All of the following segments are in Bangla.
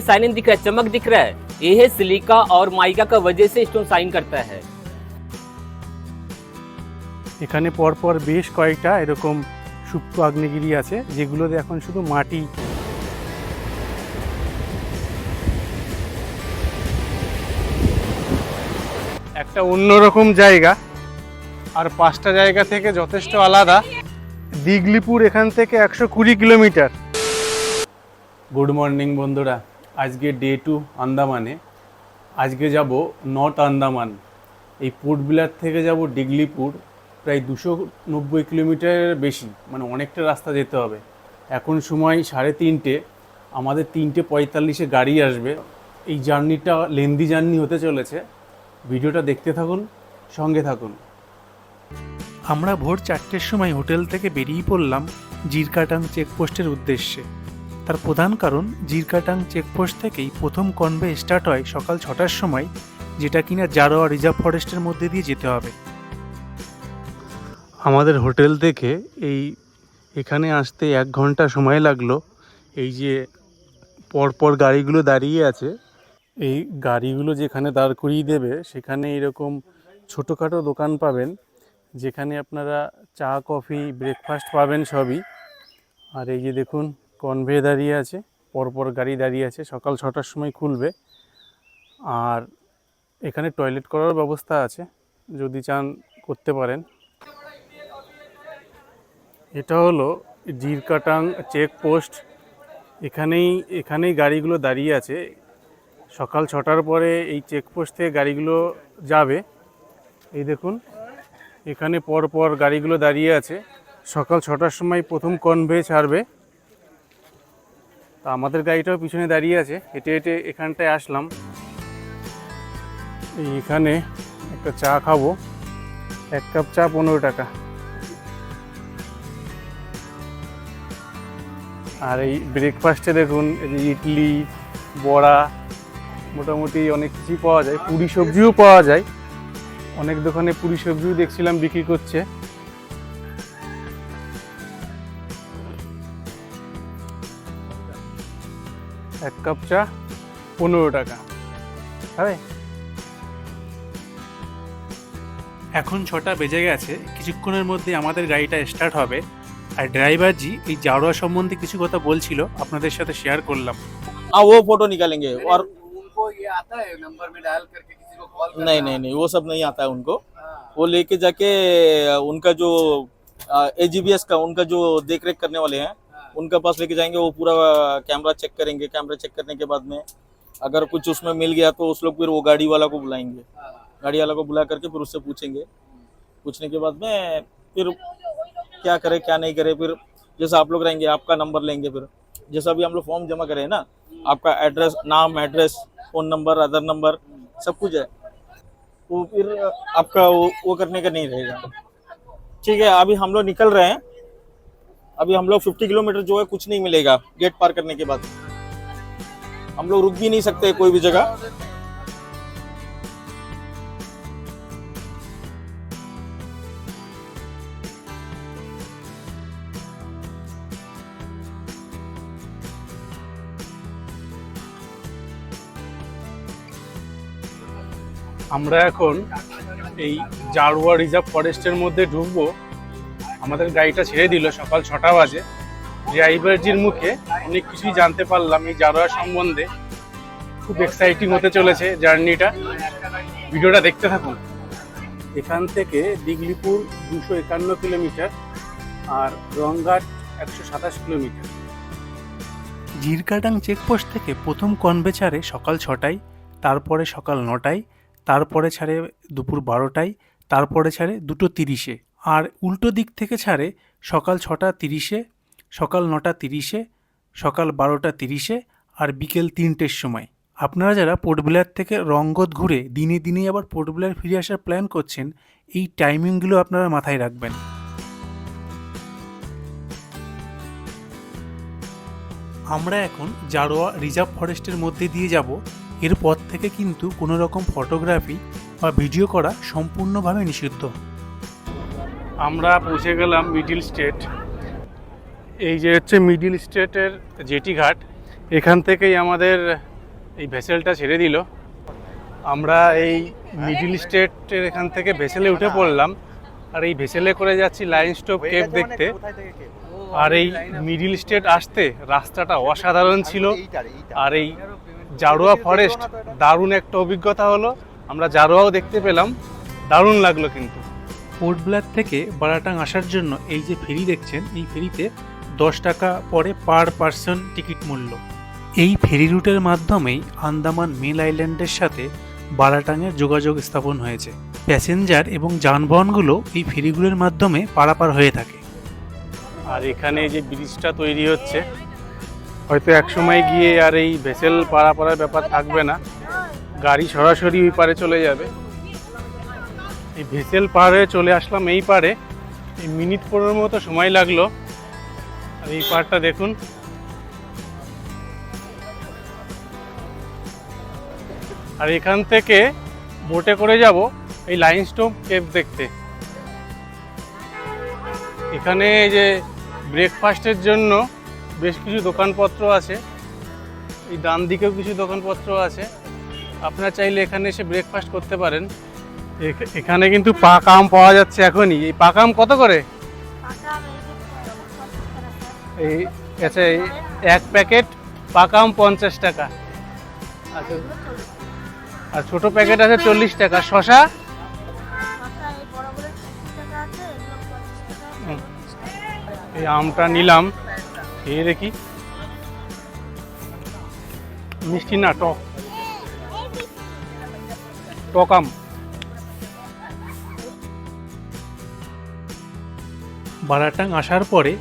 साइन इन दिख रहा है चमक दिख रहा है ये है सिलिका और माइका का वजह से स्टोन साइन करता है এখানে পরপর বেশ কয়েকটা এরকম সুপ্ত আগ্নেয়গিরি আছে যেগুলোতে এখন শুধু মাটি একটা অন্যরকম জায়গা আর পাঁচটা জায়গা থেকে যথেষ্ট আলাদা। দিগলিপুর এখান থেকে একশো কুড়ি কিলোমিটার। গুড মর্নিং বন্ধুরা, আজকে ডে টু আন্দামানে। আজকে যাব নর্থ আন্দামান। এই পোর্ট বিলার থেকে যাব ডিগলিপুর প্রায় দুশো নব্বই কিলোমিটারের বেশি মানে অনেকটা রাস্তা যেতে হবে। এখন সময় সাড়ে তিনটে, আমাদের তিনটে পঁয়তাল্লিশে গাড়ি আসবে। এই জার্নিটা লেন্দি জার্নি হতে চলেছে। ভিডিওটা দেখতে থাকুন, সঙ্গে থাকুন। আমরা ভোর চারটের সময় হোটেল থেকে বেরিয়ে পড়লাম জিরকাটাং চেকপোস্টের উদ্দেশ্যে। তার প্রধান কারণ, জিরকাটাং চেকপোস্ট থেকেই প্রথম কনভে স্টার্ট হয় সকাল ছটার সময়, যেটা কিনা জারোয়া রিজার্ভ ফরেস্টের মধ্যে দিয়ে যেতে হবে। আমাদের হোটেল থেকে এই এখানে আসতে এক ঘণ্টা সময় লাগল। এই যে পরপর গাড়িগুলো দাঁড়িয়ে আছে, এই গাড়িগুলো যেখানে দাঁড় করিয়ে দেবে, সেখানে এরকম ছোটোখাটো দোকান পাবেন। যেখানে আপনারা চা, কফি ব্রেকফাস্ট পাবেন সবই। আর এই যে দেখুন কনভে দাঁড়িয়ে আছে, পরপর গাড়ি দাঁড়িয়ে আছে, সকাল ছটার সময় খুলবে। আর এখানে টয়লেট করার ব্যবস্থা আছে, যদি চান করতে পারেন। এটা হলো জিরকাটাং চেকপোস্ট এখানেই এখানেই গাড়িগুলো দাঁড়িয়ে আছে। সকাল ছটার পরে এই চেকপোস্ট থেকে গাড়িগুলো যাবে। এই দেখুন এখানে পর পর গাড়িগুলো দাঁড়িয়ে আছে। সকাল ছটার সময় প্রথম কনভে ছাড়বে। তা আমাদের গাড়িটাও পিছনে দাঁড়িয়ে আছে। হেঁটে হেঁটে এখানটায় আসলাম। এই এখানে একটা চা খাব। এক কাপ চা, পনেরো টাকা। আর এই ব্রেকফাস্টে দেখুন ইডলি, বড়া, মোটামুটি অনেক কিছুই পাওয়া যায়। পুরি সবজিও পাওয়া যায়। অনেক দোকানে পুরি সবজিও দেখছিলাম বিক্রি করছে এক কাপ চা পনেরো টাকা হবে এখন ছটা বেজে গেছে কিছুক্ষণের মধ্যে আমাদের গাড়িটা স্টার্ট হবে আর ড্রাইভারজি এই জারোয়া সম্বন্ধে কিছু কথা বলছিল আপনাদের সাথে শেয়ার করলাম हाँ वो फोटो निकालेंगे और उनको ये आता है नंबर में डायल करके किसी को कॉल नहीं नहीं नहीं वो सब नहीं आता है उनको। वो लेके जाके उनका जो एजीबीएस का उनका जो देख रेख करने वाले हैं उनका पास लेके जाएँगे वो पूरा कैमरा चेक करेंगे कैमरा चेक करने के बाद में अगर कुछ उसमें मिल गया तो उस लोग फिर वो गाड़ी वाला को बुलाएँगे। गाड़ी वाला को बुला करके फिर उससे पूछेंगे। पूछने के बाद में फिर क्या करे क्या नहीं करे फिर जैसे आप लोग रहेंगे आपका नंबर लेंगे फिर। जैसा अभी हम लोग फॉर्म जमा करें ना आपका एड्रेस नाम address phone number Aadhaar number सब कुछ है। वो फिर आपका वो, वो करने का नहीं रहेगा। ठीक है अभी हम लोग निकल रहे हैं। अभी हम लोग 50 किलोमीटर जो है कुछ नहीं मिलेगा। गेट पार करने के बाद। हम लोग रुक भी नहीं सकते कोई भी जगह। আমরা এখন এই জারোয়া রিজার্ভ ফরেস্টের মধ্যে ঢুকবো। আমাদের গাড়িটা ছেড়ে দিল সকাল ছটা বাজে। ড্রাইভারজির মুখে অনেক কিছুই জানতে পারলাম এই জারোয়া সম্বন্ধে। খুব এক্সাইটিং হতে চলেছে জার্নিটা। ভিডিওটা দেখতে থাকুন। এখান থেকে দিগলিপুর দুশো একান্ন কিলোমিটার আর রংঘাট একশো সাতাশ কিলোমিটার। জিরকাটাং চেকপোস্ট থেকে প্রথম কনভে ছাড়ে সকাল ছটায়, তারপরে সকাল নটায় তারপরে ছাড়ে দুপুর বারোটায়, তারপরে ছাড়ে দুটো তিরিশে। আর উল্টো দিক থেকে ছাড়ে সকাল ছটা তিরিশে, সকাল নটা তিরিশে, সকাল বারোটা তিরিশে, আর বিকেল তিনটের সময়। আপনারা যারা পোর্টবিলার থেকে রঙ্গত ঘুরে দিনে দিনে আবার পোর্টবিলার ফিরে আসার প্ল্যান করছেন, এই টাইমিংগুলো আপনারা মাথায় রাখবেন। আমরা এখন জারোয়া রিজার্ভ ফরেস্টের মধ্যে দিয়ে যাব। এরপর থেকে কিন্তু কোনো রকম ফটোগ্রাফি বা ভিডিও করা সম্পূর্ণভাবে নিষিদ্ধ। আমরা পৌঁছে গেলাম মিডিল স্টেট এই যে হচ্ছে মিডিল স্টেটের জেটি ঘাট এখান থেকেই আমাদের এই ভেসেলটা ছেড়ে দিল। আমরা এই মিডিল স্টেটের এখান থেকে ভেসেলে উঠে পড়লাম। আর এই ভেসেলে করে যাচ্ছি লাইন স্টপ কেপ দেখতে। আর এই মিডিল স্টেট আসতে রাস্তাটা অসাধারণ ছিল। আর এই জারোয়া ফরেস্ট দারুণ একটা অভিজ্ঞতা হলো। আমরা জারোয়াও দেখতে পেলাম দারুণ লাগল কিন্তু। পোর্ট ব্ল্যাক থেকে বারাটাং আসার জন্য এই যে ফেরি দেখছেন এই ফেরিতে দশ টাকা পরে পার পার্সন টিকিট মূল্য। এই ফেরি রুটের মাধ্যমেই আন্দামান মেল আইল্যান্ডের সাথে বারাটাংয়ের যোগাযোগ স্থাপন হয়েছে। প্যাসেঞ্জার এবং যানবাহনগুলো এই ফেরিগুলোর মাধ্যমে পারাপার হয়ে থাকে। আর এখানে যে ব্রিজটা তৈরি হচ্ছে হয়তো এক সময় গিয়ে আর এই ভেসেল পারাপারের ব্যাপার থাকবে না। গাড়ি সরাসরি ওই পারে চলে যাবে। এই ভেসেল পাড়ে চলে আসলাম এই পারে এই মিনিট পনেরোর মতো সময় লাগল। আর এই পাড়টা দেখুন। আর এখান থেকে বোটে করে যাব এই লাইন স্টোভ কেভ দেখতে। এখানে যে ব্রেকফাস্টের জন্য বেশ কিছু দোকানপত্র আছে। এই ডান দিকেও কিছু দোকানপত্র আছে। আপনারা চাইলে এখানে এসে ব্রেকফাস্ট করতে পারেন। এখ- এখানে কিন্তু পাক আম পাওয়া যাচ্ছে এখনই। এই পাক আম কত করে? এই আচ্ছা এই এক প্যাকেট পাক আম পঞ্চাশ টাকা। আচ্ছা আর ছোট প্যাকেট আছে চল্লিশ টাকা। শশা? এই আমটা নিলাম। খেয়ে দেখি। মিষ্টি না, টক। টক আম। বারাটাং আসার পরে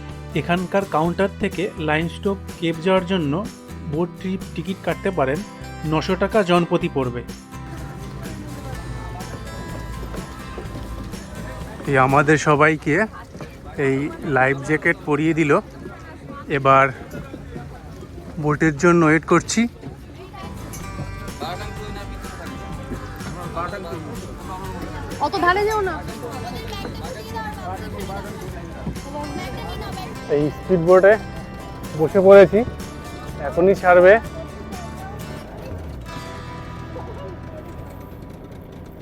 এখানকার কাউন্টার থেকে লাইন স্টপ কেপ যাওয়ার জন্য বোট ট্রিপ টিকিট কাটতে পারেন নশো টাকা জনপ্রতি পড়বে। আমাদের সবাইকে এই লাইফ জ্যাকেট পরিয়ে দিল। এবার বোটের জন্য ওয়েট করছি। অত ধারে যেও না। এই স্পিড বোটে বসে পড়েছি এখনই ছাড়বে।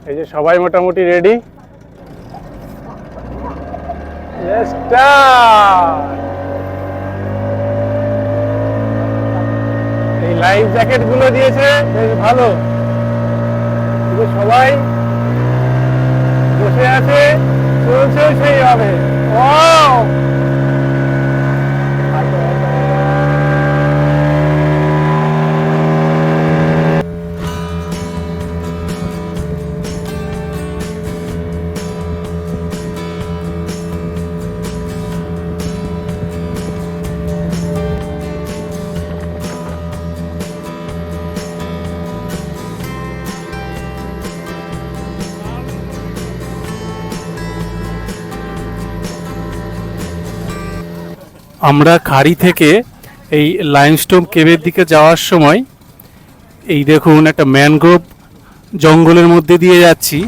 এই যে সবাই মোটামুটি রেডি এই লাইফ জ্যাকেটগুলো দিয়েছে বেশ ভালো। সবাই বসে আছে চলছে সেইভাবে। ও আমরা খাড়ি থেকে এই লাইমস্টোন কেভের দিকে যাওয়ার সময় এই দেখুন একটা ম্যানগ্রোভ জঙ্গলের মধ্যে দিয়ে যাচ্ছি।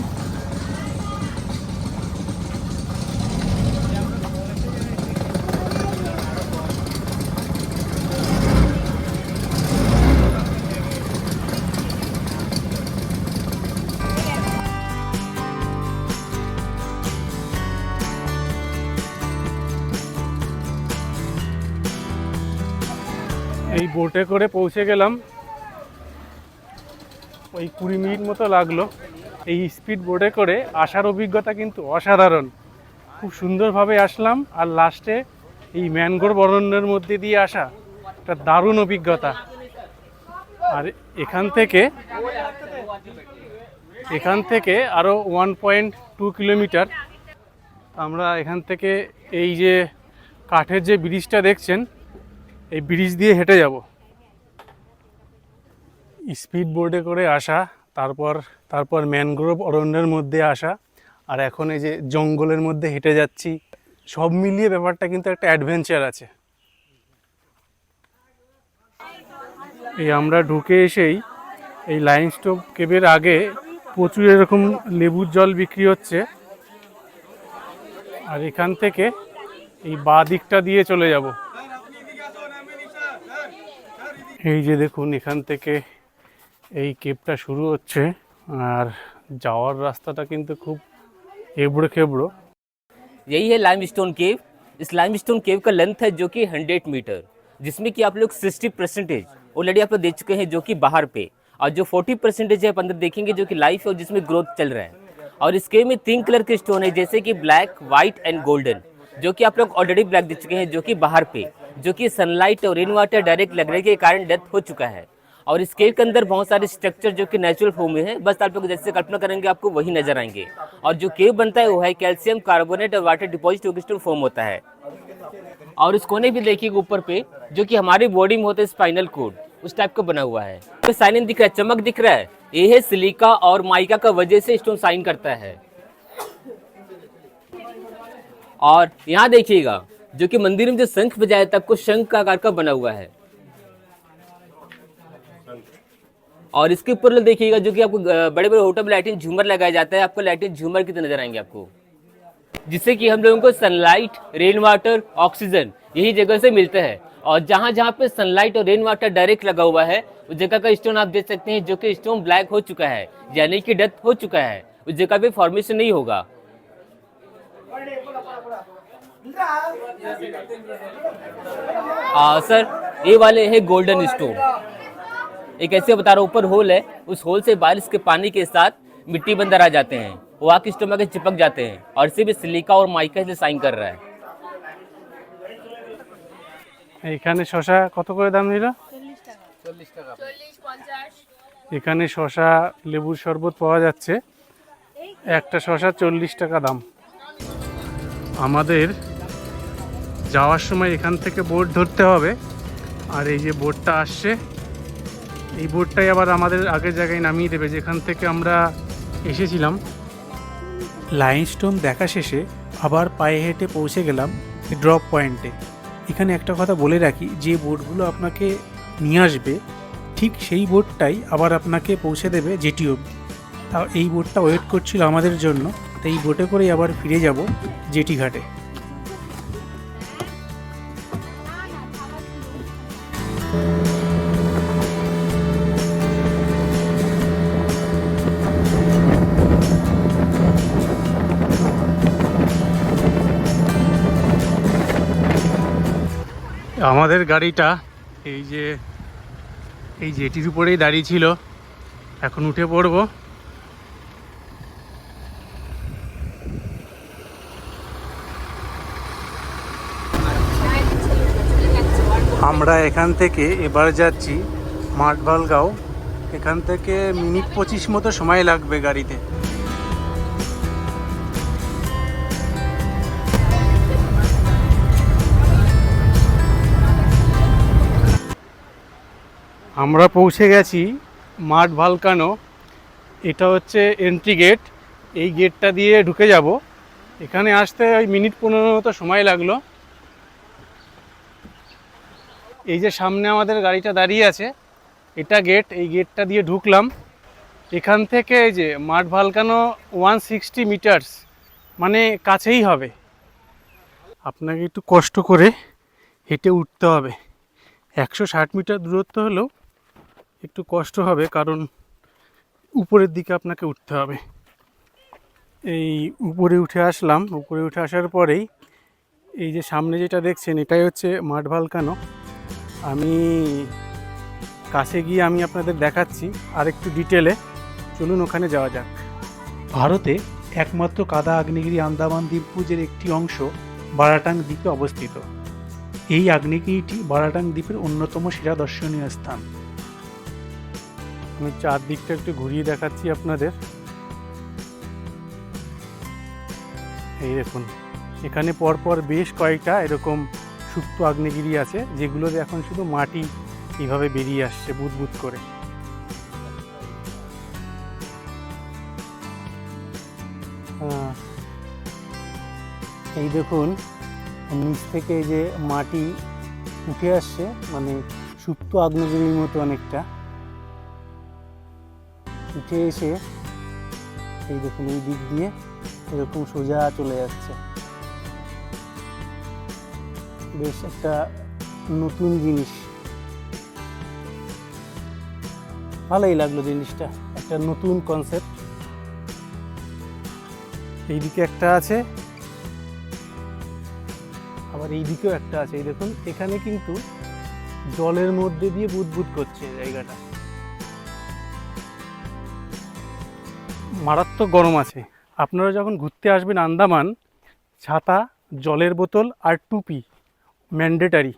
বোটে করে পৌঁছে গেলাম। ওই কুড়ি মিনিট মতো লাগল। এই স্পিড বোটে করে আসার অভিজ্ঞতা কিন্তু অসাধারণ। খুব সুন্দরভাবে আসলাম আর লাস্টে এই ম্যানগ্রোভ অরণ্যের মধ্যে দিয়ে আসা একটা দারুণ অভিজ্ঞতা। আর এখান থেকে এখান থেকে আরও ওয়ান পয়েন্ট টু কিলোমিটার আমরা এখান থেকে এই যে কাঠের যে ব্রিজটা দেখছেন, এই ব্রিজ দিয়ে হেঁটে যাব। স্পিড বোর্ডে করে আসা, তারপর তারপর ম্যানগ্রোভ অরণ্যের মধ্যে আসা, আর এখন এই যে জঙ্গলের মধ্যে হেঁটে যাচ্ছি, সব মিলিয়ে ব্যাপারটা কিন্তু একটা অ্যাডভেঞ্চার আছে। এই আমরা ঢুকে এসেই এই লাইন স্টোভ কেবের আগে প্রচুর এরকম লেবুর জল বিক্রি হচ্ছে। আর এখান থেকে এই বাঁ দিকটা দিয়ে চলে যাব। এই যে দেখুন, এখান থেকে এই কেপটা শুরু হচ্ছে আর যাওয়ার রাস্তাটা কিন্তু খুব এবড়ো খেবড়ো यही है लाइमस्टोन केव इस लाइमस्टोन केव का लेंथ है जो कि 100 मीटर जिसमें कि आप लोग 60 परसेंटेज ऑलरेडी आप लोग देख चुके हैं जो कि बाहर पे और जो 40 परसेंटेज है आप अंदर देखेंगे जो कि लाइफ है और जिसमें ग्रोथ चल रहा है और इस केव में तीन कलर के स्टोन है जैसे कि ब्लैक व्हाइट एंड गोल्डन जो कि आप लोग ऑलरेडी ब्लैक देख चुके हैं जो कि बाहर पे जो कि सनलाइट और रेन वाटर डायरेक्ट लगने के कारण डेथ हो चुका है और इस केव के अंदर बहुत सारे स्ट्रक्चर जो कि नेचुरल फॉर्म में है। बस आप लोग जैसे कल्पना करेंगे, आपको वही नज़र आएँगे। और जो केव बनता है, वो है कैल्शियम कार्बोनेट और वाटर डिपॉजिट स्टोन फॉर्म होता है। और इस कोने भी देखिए ऊपर पे, जो कि हमारी बॉडी में होता है स्पाइनल कोड उस टाइप का बना हुआ है। तो साइन दिख रहा है, चमक दिख रहा है। ये है सिलिका और माइका का वजह से स्टोन साइन करता है। और यहाँ देखिएगा, जो कि मंदिर में जो शंख बजाया था आपको शंख का आकार का बना हुआ है। और इसके ऊपर देखिएगा जो कि आपको बड़े बड़े होटल में लाइटिंग झूमर लगाया जाता है आपको लाइटिंग झूमर की तरह नज़र आएँगे आपको। जिससे कि हम लोगों को सनलाइट रेन वाटर ऑक्सीजन यही जगह से मिलता है। और जहाँ जहाँ पे सनलाइट और रेन वाटर डायरेक्ट लगा हुआ है उस जगह का स्टोन आप देख सकते हैं जो कि स्टोन ब्लैक हो चुका है यानी कि डेथ हो चुका है। उस जगह पे फॉर्मेशन नहीं होगा। आ, सर ये वाले है गोल्डन स्टोन एक ऐसे बता रहा हूँ ऊपर होल है उस होल से बारिश के पानी के साथ मिट्टी में अंदर आ जाते हैं वो आके स्टोन में चिपक जाते हैं और इसे भी सिलिका और माइका से साइन कर रहा है এইখানে শশা কত করে দাম নিল এখানে শশা লেবুর শরবত পাওয়া যাচ্ছে একটা শশা চল্লিশ টাকা দাম আমাদের যাওয়ার সময় এখান থেকে বোট ধরতে হবে আর এই যে বোটটা আসছে এই বোটটাই আবার আমাদের আগের জায়গায় নামিয়ে দেবে, যেখান থেকে আমরা এসেছিলাম। লাইনস্টোন দেখা শেষে আবার পায়ে হেঁটে পৌঁছে গেলাম ড্রপ পয়েন্টে। এখানে একটা কথা বলে রাখি, যে বোটগুলো আপনাকে নিয়ে আসবে, ঠিক সেই বোটটাই আবার আপনাকে পৌঁছে দেবে জেটি অবধি। তা এই বোটটা ওয়েট করছিল আমাদের জন্য তো এই বোটে করেই আবার ফিরে যাব জেটি ঘাটে। আমাদের গাড়িটা এই যে, এই জেটির উপরেই দাঁড়িয়ে ছিল। এখন উঠে পড়ব। আমরা এখান থেকে এবার যাচ্ছি মাঠবালগাঁও। এখান থেকে মিনিট পঁচিশ মতো সময় লাগবে গাড়িতে। আমরা পৌঁছে গেছি মাঠ ভালকানো। এটা হচ্ছে এন্ট্রি গেট এই গেটটা দিয়ে ঢুকে যাব। এখানে আসতে ওই মিনিট পনেরো মতো সময় লাগল। এই যে সামনে আমাদের গাড়িটা দাঁড়িয়ে আছে, এটা গেট এই গেটটা দিয়ে ঢুকলাম। এখান থেকে এই যে মাঠ ভালকানো ওয়ান সিক্সটি মিটার্স মানে কাছেই হবে। আপনাকে একটু কষ্ট করে হেঁটে উঠতে হবে। একশো ষাট মিটার দূরত্ব হলেও একটু কষ্ট হবে, কারণ উপরের দিকে আপনাকে উঠতে হবে। এই উপরে উঠে আসলাম, উপরে উঠে আসার পরেই এই যে সামনে যেটা দেখছেন, এটাই হচ্ছে মাঠ ভালকানো। আমি কাছে গিয়ে আমি আপনাদের দেখাচ্ছি আর একটু ডিটেলে। চলুন ওখানে যাওয়া যাক। ভারতে একমাত্র কাদা আগ্নেয়গিরি আন্দামান দ্বীপপুঞ্জের একটি অংশ বারাটাং দ্বীপে অবস্থিত। এই আগ্নেয়গিরিটি বারাটাং দ্বীপের অন্যতম সেরা দর্শনীয় স্থান। আমি চারদিকটা একটু ঘুরিয়ে দেখাচ্ছি আপনাদের। এই দেখুন, এখানে পরপর বেশ কয়েকটা এরকম সুপ্ত আগ্নেয়গিরি আছে যেগুলোর এখন শুধু মাটি এইভাবে বেরিয়ে আসছে বুদবুদ করে। এই দেখুন, নিচ থেকে যে মাটি উঠে আসছে মানে সুপ্ত আগ্নেয়গিরির মতো অনেকটা। উঠে এসে এই দেখুন, এই দিক দিয়ে এরকম সোজা চলে যাচ্ছে। বেশ একটা নতুন জিনিস। ভালোই লাগল জিনিসটা, একটা নতুন কনসেপ্ট এইদিকে একটা আছে। আবার এইদিকেও একটা আছে, এই দেখুন, এখানে কিন্তু জলের মধ্যে দিয়ে বুদবুদ করছে জায়গাটা। মারাত্মক গরম আছে। আপনারা যখন ঘুরতে আসবেন আন্দামান, ছাতা, জলের বোতল আর টুপি, ম্যান্ডেটারি।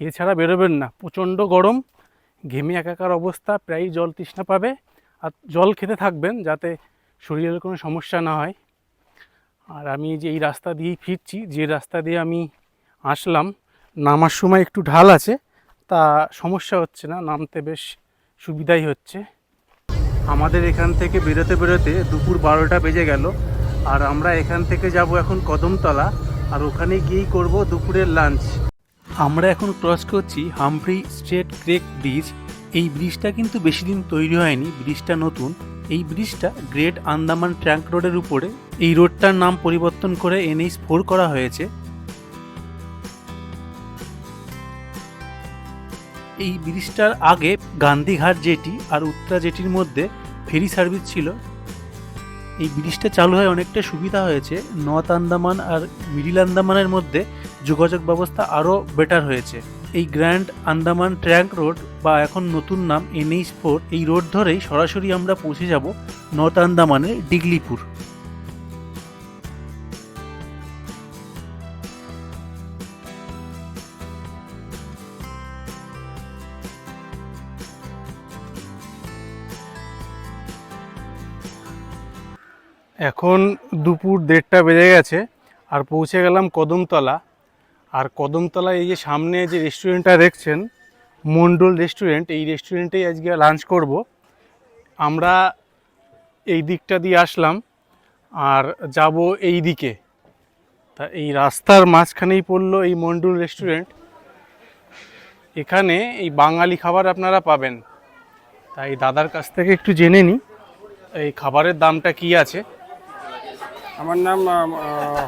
এছাড়া বেরোবেন না। প্রচণ্ড গরম, ঘেমে একাকার অবস্থা প্রায় জল তৃষ্ণা পাবে। আর জল খেতে থাকবেন যাতে শরীরের কোনো সমস্যা না হয়। আর আমি যে এই রাস্তা দিয়েই ফিরছি, যে রাস্তা দিয়ে আমি আসলাম, নামার সময় একটু ঢাল আছে, তা সমস্যা হচ্ছে না, নামতে বেশ সুবিধাই হচ্ছে। আমাদের এখান থেকে বেরোতে বেরোতে দুপুর বারোটা বেজে গেল। আর আমরা এখান থেকে যাব এখন কদমতলা, আর ওখানে গিয়েই করব দুপুরের লাঞ্চ আমরা এখন ক্রস করছি হামফ্রি স্ট্রেট ক্রেক ব্রিজ এই ব্রিজটা কিন্তু বেশি দিন তৈরি হয়নি ব্রিজটা নতুন। এই ব্রিজটা গ্রেট আন্দামান ট্র্যাঙ্ক রোডের উপরে। এই রোডটার নাম পরিবর্তন করে এনএইচ ফোর করা হয়েছে। এই ব্রিজটার আগে গান্ধীঘাট জেটি আর উত্তরা জেটির মধ্যে ফেরি সার্ভিস ছিল। এই ব্রিজটা চালু হয় অনেকটা সুবিধা হয়েছে। নর্থ আন্দামান আর মিডিল আন্দামানের মধ্যে যোগাযোগ ব্যবস্থা আরও বেটার হয়েছে। এই গ্র্যান্ড আন্দামান ট্র্যাঙ্ক রোড বা এখন নতুন নাম এনএইচ ফোর, এই রোড ধরেই সরাসরি আমরা পৌঁছে যাব নর্থ আন্দামানের ডিগলিপুর। এখন দুপুর দেড়টা বেজে গেছে, আর পৌঁছে গেলাম কদমতলা। আর কদমতলা এই যে সামনে যে রেস্টুরেন্টটা দেখছেন মন্ডল রেস্টুরেন্ট এই রেস্টুরেন্টেই আজকে লাঞ্চ করব। আমরা এই দিকটা দিয়ে আসলাম, আর যাব এই দিকে। তা এই রাস্তার মাঝখানেই পড়ল এই মন্ডল রেস্টুরেন্ট এখানে এই বাঙালি খাবার আপনারা পাবেন। তাই দাদার কাছ থেকে একটু জেনে নিই, এই খাবারের দামটা কি আছে? আমার নাম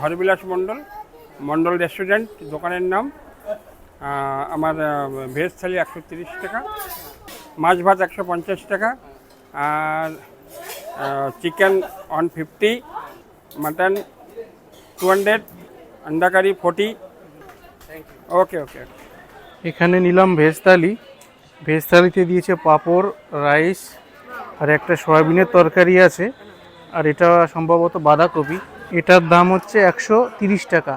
হরিবিলাস মণ্ডল মণ্ডল রেস্টুরেন্ট, দোকানের নাম। আমার ভেজ থালি একশো তিরিশ টাকা, মাছ ভাত একশো পঞ্চাশ টাকা, আর chicken one fifty, mutton two hundred আন্ডা কারি ফোর্টি ওকে ওকে। এখানে নিলাম ভেজ থালি। ভেজ থালিতে দিয়েছে পাঁপড়, রাইস, আর একটা সয়াবিনের তরকারি আছে। আর এটা সম্ভবত বাঁধাকপি। এটার দাম হচ্ছে একশো টাকা।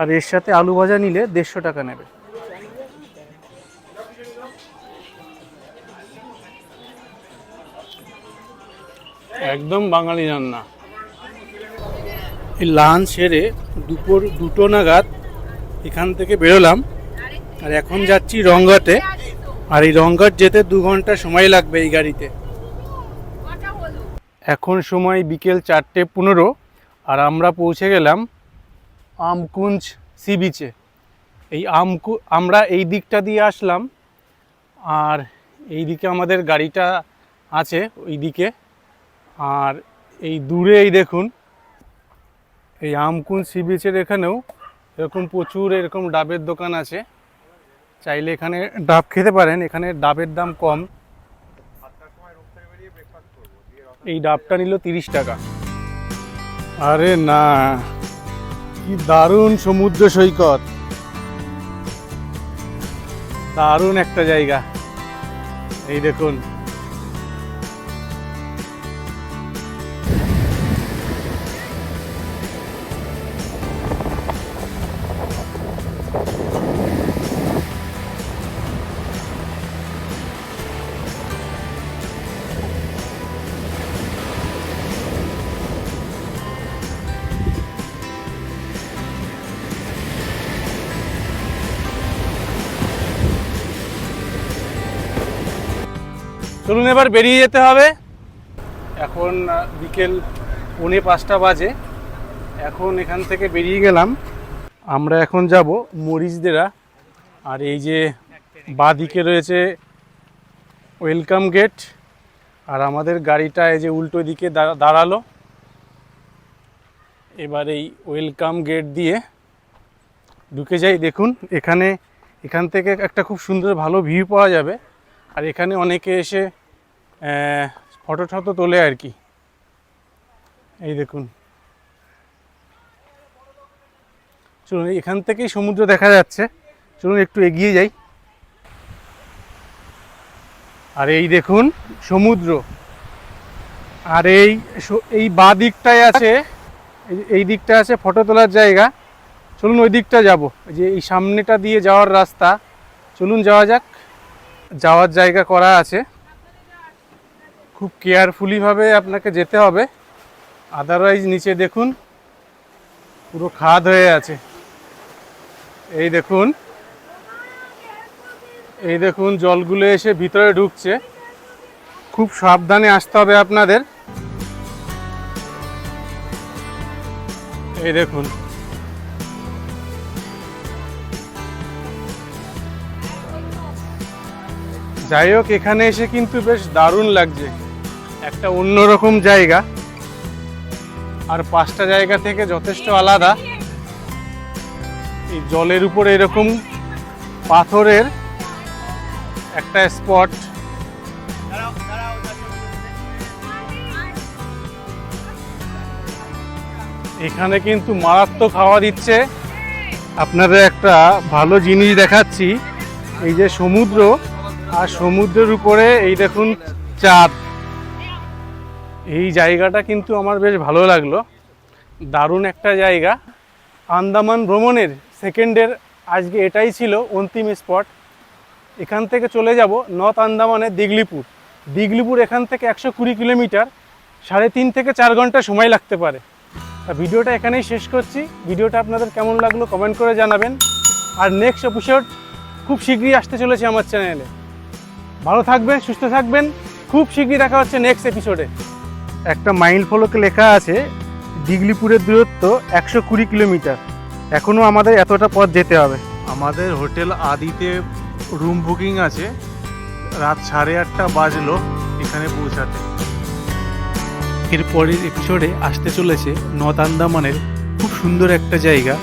আর এর সাথে আলু ভাজা নিলে দেড়শো টাকা নেবে। একদম বাঙালি রান্না। এই লাঞ্চ সেরে দুপুর দুটো নাগাদ এখান থেকে বেরোলাম। আর এখন যাচ্ছি রংঘাটে আর এই রংঘাট যেতে দু ঘণ্টা সময় লাগবে এই গাড়িতে। এখন সময় বিকেল চারটে পনেরো আর আমরা পৌঁছে গেলাম আমকুঞ্জ সি বিচে এই আমকু, আমরা এই দিকটা দিয়ে আসলাম আর এই দিকে আমাদের গাড়িটা আছে ওই দিকে। আর এই দূরে এই দেখুন, এই আমকুঞ্জ সি বিচের এখানেও এরকম প্রচুর এরকম ডাবের দোকান আছে। চাইলে এখানে ডাব খেতে পারেন, এখানে ডাবের দাম কম। এই ডাবটা নিল তিরিশ টাকা। আরে না, কি দারুণ সমুদ্র সৈকত। দারুণ একটা জায়গা। এই দেখুন চলুন এবার বেরিয়ে যেতে হবে। এখন বিকেল পৌনে পাঁচটা বাজে। এখন এখান থেকে বেরিয়ে গেলাম। আমরা এখন যাব মরিচদেরা আর এই যে বাঁদিকে রয়েছে ওয়েলকাম গেট। আর আমাদের গাড়িটা এই যে উল্টো দিকে দাঁড়া- দাঁড়াল। এবার এই ওয়েলকাম গেট দিয়ে ঢুকে যাই। দেখুন, এখানে, এখান থেকে একটা খুব সুন্দর ভালো ভিউ পাওয়া যাবে। আর এখানে অনেকে এসে ফটো টটো তোলে আর কি। এই দেখুন। চলুন, এখান থেকেই সমুদ্র দেখা যাচ্ছে। চলুন, একটু এগিয়ে যাই। আর এই দেখুন, সমুদ্র। আর এই এই বা দিকটায় আছে, এই- এই দিকটা আছে ফটো তোলার জায়গা। চলুন, ওই দিকটা যাব। যে এই সামনেটা দিয়ে যাওয়ার রাস্তা। চলুন, যাওয়া যাক। যাওয়ার জায়গা করা আছে। খুব কেয়ারফুলিভাবে আপনাকে যেতে হবে। আদারওয়াইজ নিচে দেখুন, পুরো খাদ হয়ে আছে। এই দেখুন এই দেখুন জলগুলো এসে ভিতরে ঢুকছে। খুব সাবধানে আসতে হবে আপনাদের। এই দেখুন, যাই হোক, এখানে এসে কিন্তু বেশ দারুণ লাগছে। একটা অন্যরকম জায়গা। আর পাঁচটা জায়গা থেকে যথেষ্ট আলাদা। এই জলের উপরে এরকম পাথরের একটা স্পট। এখানে কিন্তু মারাত্মক হাওয়া দিচ্ছে। আপনাদের একটা ভালো জিনিস দেখাচ্ছি। এই যে সমুদ্র, আর সমুদ্রের উপরে এই দেখুন চাঁদ। এই জায়গাটা কিন্তু আমার বেশ ভালো লাগল। দারুণ একটা জায়গা। আন্দামান ভ্রমণের সেকেন্ডের আজকে এটাই ছিল অন্তিম স্পট এখান থেকে চলে যাব নর্থ আন্দামানের দিগলিপুর। দিগলিপুর এখান থেকে একশো কুড়ি কিলোমিটার, সাড়ে তিন থেকে চার ঘণ্টা সময় লাগতে পারে। তা ভিডিওটা এখানেই শেষ করছি। ভিডিওটা আপনাদের কেমন লাগল কমেন্ট করে জানাবেন। আর নেক্সট এপিসোড খুব শীঘ্রই আসতে চলেছে আমার চ্যানেলে ভালো থাকবেন, সুস্থ থাকবেন। খুব শীঘ্রই দেখা হচ্ছে নেক্সট এপিসোডে একটা মাইল ফলকে লেখা আছে, দিগলিপুরের দূরত্ব একশো কুড়ি কিলোমিটার। এখনও আমাদের এতটা পথ যেতে হবে। আমাদের হোটেল আদিতে রুম বুকিং আছে। রাত সাড়ে আটটা বাজলো এখানে পৌঁছাতে। এরপরের এপিসোডে আসতে চলেছে নর্থ আন্দামানের খুব সুন্দর একটা জায়গা।